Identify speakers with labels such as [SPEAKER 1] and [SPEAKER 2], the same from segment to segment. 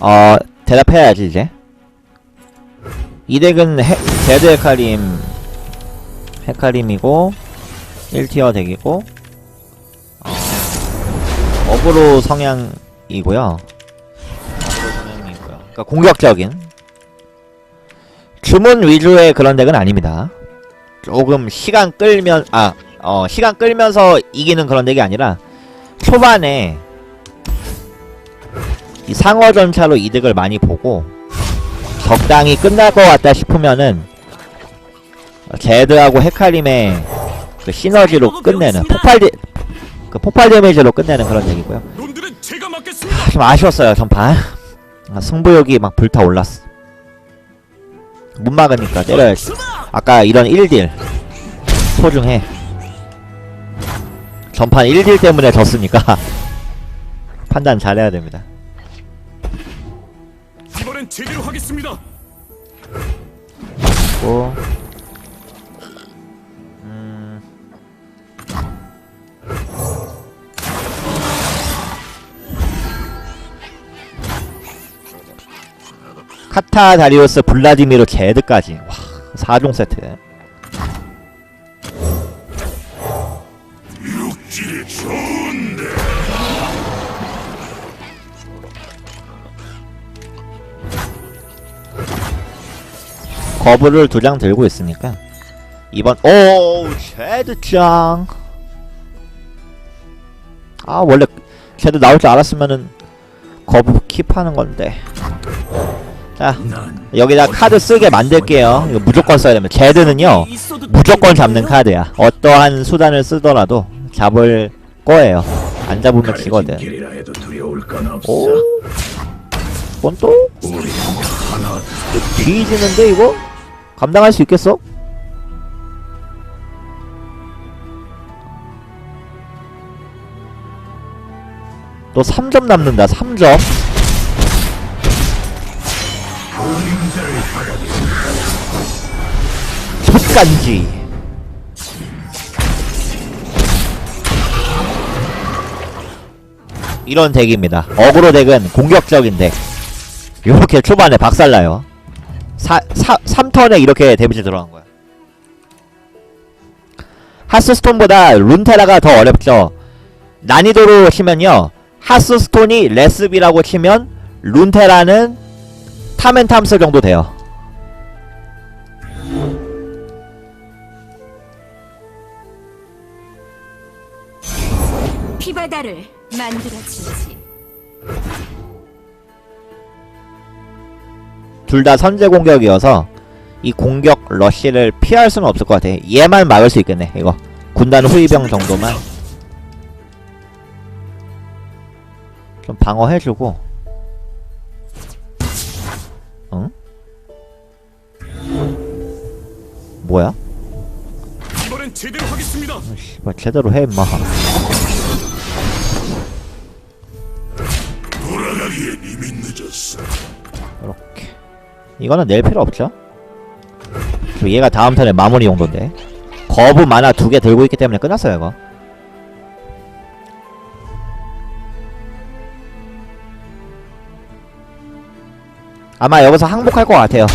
[SPEAKER 1] 어 대답해야지 이제. 이 덱은 헤, 제드 헤카림 헤카림이고 1티어 덱이고 어, 어그로 성향이고요. 어그로 성향이고요. 그러니까 공격적인. 주문 위주의 그런 덱은 아닙니다. 조금 시간 끌면 아 어 시간 끌면서 이기는 그런 덱이 아니라 초반에 이 상어 전차로 이득을 많이 보고 적당히 끝날 것 같다 싶으면은 제드하고 헤카림의 그 시너지로 끝내는 폭발 데, 그 폭발 데미지로 끝내는 그런 얘기고요.
[SPEAKER 2] 맡겠습니다.
[SPEAKER 1] 좀 아쉬웠어요 전판. 아, 승부욕이 막 불타올랐어. 못 막으니까 때려야지. 아까 이런 1딜 소중해. 전판 1딜 때문에 졌으니까 판단 잘해야 됩니다.
[SPEAKER 2] 이번엔 제대로 하겠습니다.
[SPEAKER 1] 고 음. 카타 다리우스 블라디미르 제드까지 와 4종 세트 거부를 두장 들고 있으니까. 이번 오 제드짱. 아 원래 제드 나올 줄 알았으면은 거부 킵하는 건데. 자 여기다 카드 쓰게 만들게요. 이거 무조건 써야 됩니다. 제드는요 무조건 잡는 카드야. 어떠한 수단을 쓰더라도 잡을 거예요. 안 잡으면 지거든. 오. 이건 또?
[SPEAKER 3] 우리 하나
[SPEAKER 1] 뒤지는데 이거? 감당할 수 있겠어? 너 3점 남는다 3점. 족간지. 이런 덱입니다. 어그로 덱은 공격적인 덱. 이렇게 초반에 박살나요 사, 사, 3턴에 이렇게 데미지 들어간 거야. 하스스톤보다 룬테라가 더 어렵죠. 난이도로 치면요. 하스스톤이 레스비라고 치면 룬테라는 탐앤탐스 정도 돼요.
[SPEAKER 4] 피바다를 만들어주지.
[SPEAKER 1] 둘 다 선제 공격이어서 이 공격 러쉬를 피할 수는 없을 것 같아. 얘만 막을 수 있겠네. 이거 군단 후위병 정도만 좀 방어해주고. 응? 뭐야?
[SPEAKER 2] 이번엔 제대로 하겠습니다.
[SPEAKER 1] 씨발 제대로 해 임마. 이거는 낼 필요 없죠? 그리고 얘가 다음 턴에 마무리 용도인데. 거부 만화 두 개 들고 있기 때문에 끝났어요 이거. 아마 여기서 항복할 것 같아요.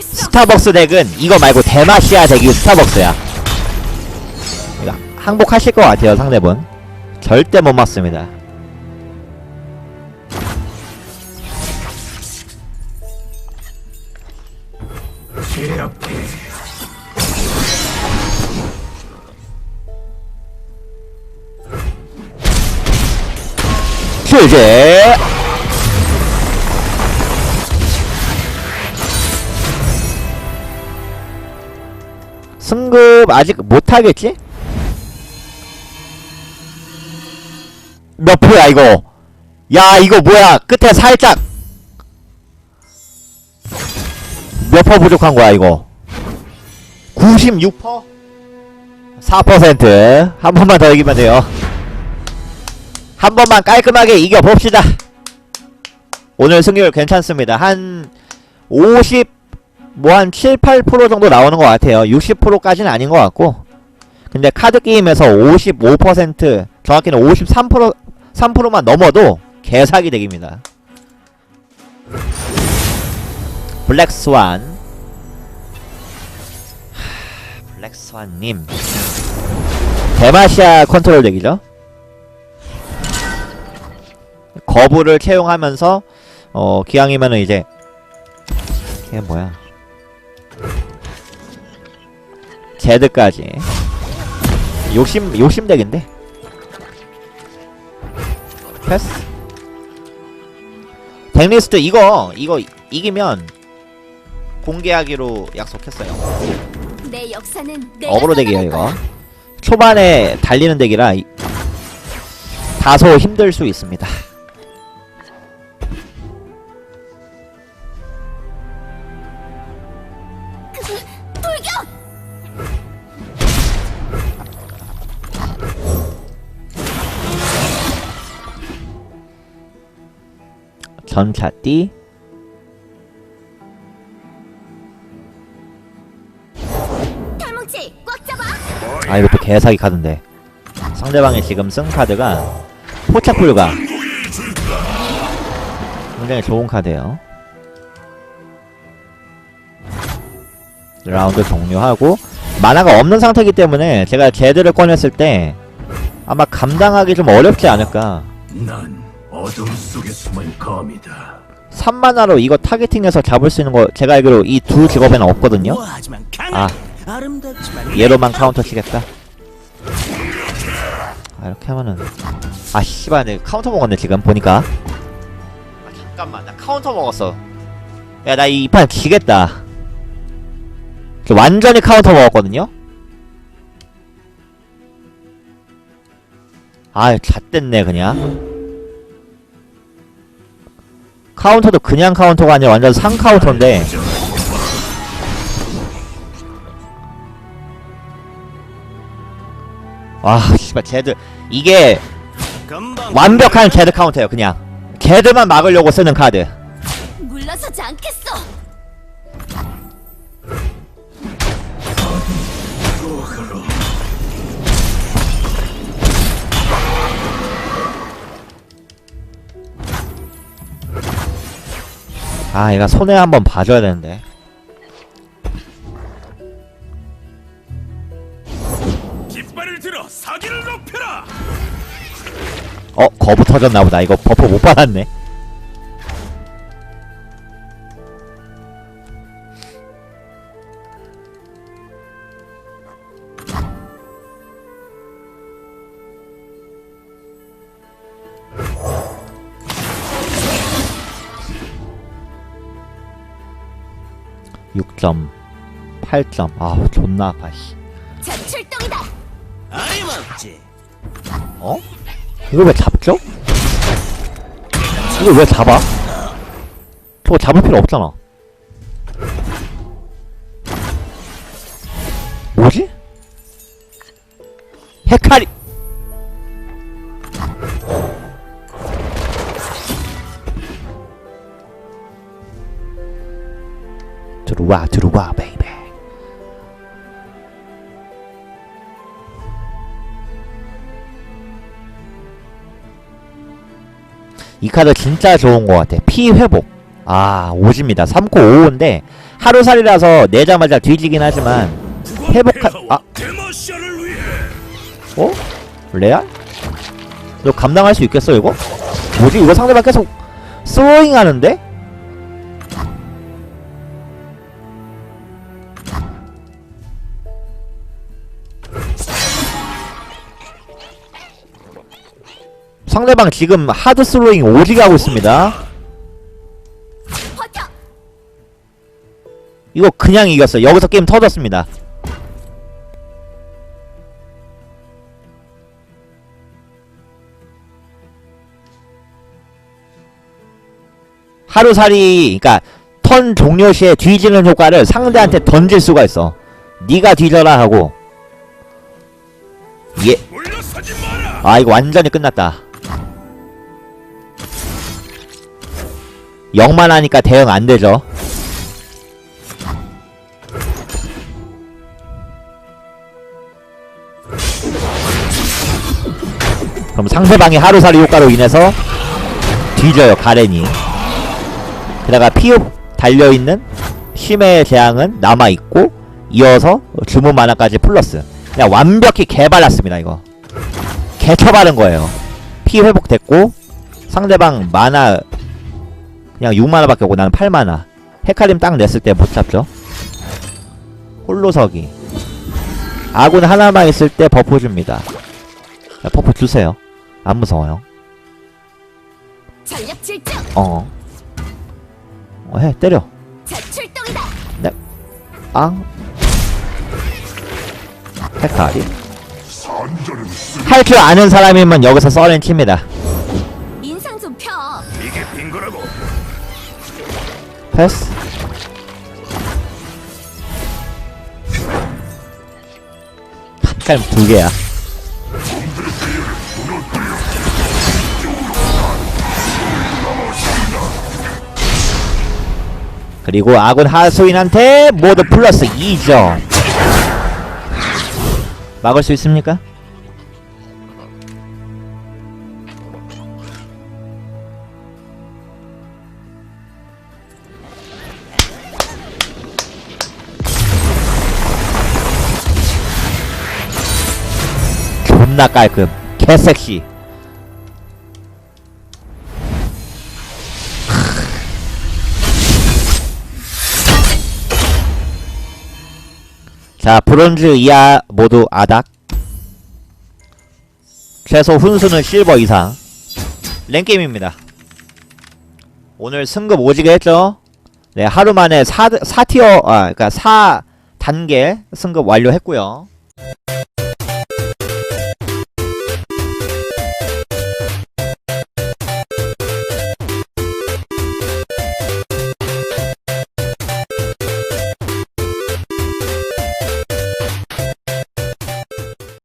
[SPEAKER 1] 스타벅스 덱은 이거 말고 대마시아 덱이 스타벅스야. 항복하실 것 같아요 상대분. 절대 못 맞습니다. 실제 승급 아직 못하겠지? 몇 표야 이거 야 이거 뭐야 끝에 살짝 몇 퍼 부족한 거야 이거 96퍼? 4%한 번만 더 이기면 돼요 한 번만 깔끔하게 이겨봅시다. 오늘 승률 괜찮습니다. 한 50, 뭐 한 7, 8% 정도 나오는 것 같아요. 60%까지는 아닌 것 같고. 근데 카드 게임에서 55% 정확히는 53% 3%만 넘어도 개사기 덱입니다. 블랙 스완. 하, 블랙 스완님. 데마시아 컨트롤 덱이죠. 거부를 채용하면서 어 기왕이면은 이제 이게 뭐야? 제드까지. 욕심 욕심 덱인데 패스? 덱리스트 이거 이거 이기면 공개하기로 약속했어요.
[SPEAKER 4] 내 역사는 내가
[SPEAKER 1] 어그로
[SPEAKER 4] 써나갈
[SPEAKER 1] 이거. 초반에 달리는 덱이라 이- 다소 힘들 수 있습니다 전차띠
[SPEAKER 4] 꽉 잡아!
[SPEAKER 1] 아 이것도 개사기 카드인데. 상대방이 지금 쓴 카드가 포착불가. 굉장히 좋은 카드예요. 라운드 종료하고 만화가 없는 상태이기 때문에 제가 제드를 꺼냈을 때 아마 감당하기 좀 어렵지 않을까.
[SPEAKER 3] 난 어둠 속에 숨은 검이다.
[SPEAKER 1] 3만화로 이거 타겟팅해서 잡을 수 있는 거 제가 알기로 이 두 직업에는 없거든요.
[SPEAKER 5] 우아하지만 강한
[SPEAKER 1] 아 얘로만 카운터 치겠다. 아 이렇게 하면은 아 씨발 내 카운터 먹었네 지금 보니까. 아 잠깐만 나 카운터 먹었어. 야 나 이 판 지겠다. 저 완전히 카운터 먹었거든요? 아유 잣됐네 그냥 카운터도 그냥 카운터가 아니라 완전 상 카운터인데. 와 씨발 제드. 이게 완벽한 제드 카운터예요 그냥. 제드만 막으려고 쓰는 카드.
[SPEAKER 4] 물러서지
[SPEAKER 1] 아 얘가 손에 한번 봐줘야 되는데.
[SPEAKER 2] 깃발을 들어 사기를 높여라.
[SPEAKER 1] 어 거부 터졌나보다. 이거 버프 못 받았네 육점 8점 아 존나 아파 씨
[SPEAKER 4] 자 출동이다!
[SPEAKER 5] 아임없지
[SPEAKER 1] 어? 이거 왜 잡죠? 이거 왜 잡아? 저거 잡을 필요 없잖아. 뭐지? 헤카리! 들어와, 들어와, 베이베. 이 카드 진짜 좋은 것 같아. 피 회복. 아, 오집니다. 3코 5인데 하루살이라서 내자마자 뒤지긴 하지만 회복한 아, 어? 레알? 너 감당할 수 있겠어 이거? 뭐지? 이거 상대방 계속 스로잉 하는데? 상대방 지금 하드 스로잉 오지게 하고 있습니다. 이거 그냥 이겼어. 여기서 게임 터졌습니다. 하루살이, 그니까, 턴 종료 시에 뒤지는 효과를 상대한테 던질 수가 있어. 네가 뒤져라 하고. 예. 아, 이거 완전히 끝났다. 영만 하니까 대응 안 되죠. 그럼 상대방의 하루살이 효과로 인해서 뒤져요 가렌이. 게다가 피읍 달려있는 힘의 재앙은 남아있고 이어서 주문 만화까지 플러스. 그냥 완벽히 개발랐습니다 이거. 개처바른 거예요. 피 회복됐고 상대방 만화 그냥 6만화밖에 없고 나는 8만화 헤카림 딱 냈을 때 못 잡죠 홀로서기 아군 하나만 있을 때 버프 줍니다 자, 버프 주세요 안 무서워요. 어. 어, 해, 때려.
[SPEAKER 4] 자 출동이다.
[SPEAKER 1] 앙. 헤카리. 할줄 아는 사람이면 여기서 써렌 칩니다. 패스. 헤카림 두 개야. 그리고 아군 하수인한테 모두 플러스 2점. 막을 수 있습니까? 존나 깔끔. 개섹시. 자, 브론즈 이하 모두 아닥. 최소 훈수는 실버 이상. 랭게임입니다. 오늘 승급 오지게 했죠? 네, 하루 만에 4, 4티어, 아, 그니까 4단계 승급 완료했고요